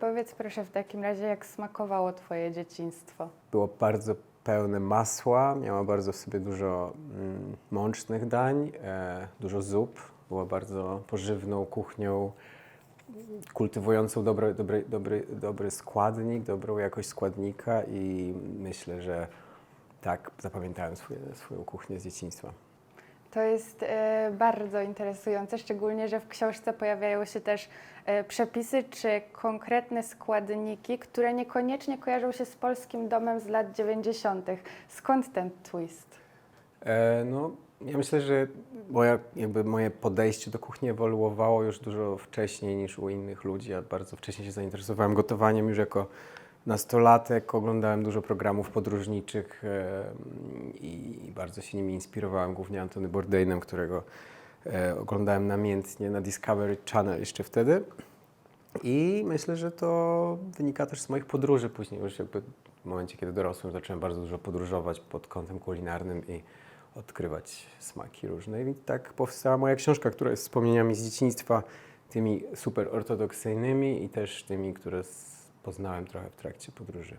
powiedz proszę w takim razie, jak smakowało Twoje dzieciństwo? Było bardzo pełne masła, miała bardzo w sobie dużo mm, mącznych dań, e, dużo zup. Była bardzo pożywną kuchnią, kultywującą dobry, dobry, dobry, dobry składnik, dobrą jakość składnika i myślę, że tak zapamiętałem swoją kuchnię z dzieciństwa. To jest e, bardzo interesujące, szczególnie, że w książce pojawiają się też e, przepisy czy konkretne składniki, które niekoniecznie kojarzą się z polskim domem z lat 90. Skąd ten twist? E, no, ja myślę, że moja, jakby moje podejście do kuchni ewoluowało już dużo wcześniej niż u innych ludzi. Ja bardzo wcześnie się zainteresowałem gotowaniem już jako nastolatek. Oglądałem dużo programów podróżniczych e, i, bardzo się nimi inspirowałem, głównie Antony Bourdainem, którego e, oglądałem namiętnie na Discovery Channel jeszcze wtedy. I myślę, że to wynika też z moich podróży później, już jakby w momencie, kiedy dorosłem, zacząłem bardzo dużo podróżować pod kątem kulinarnym i odkrywać smaki różne. I tak powstała moja książka, która jest wspomnieniami z dzieciństwa, tymi super ortodoksyjnymi i też tymi, które poznałem trochę w trakcie podróży.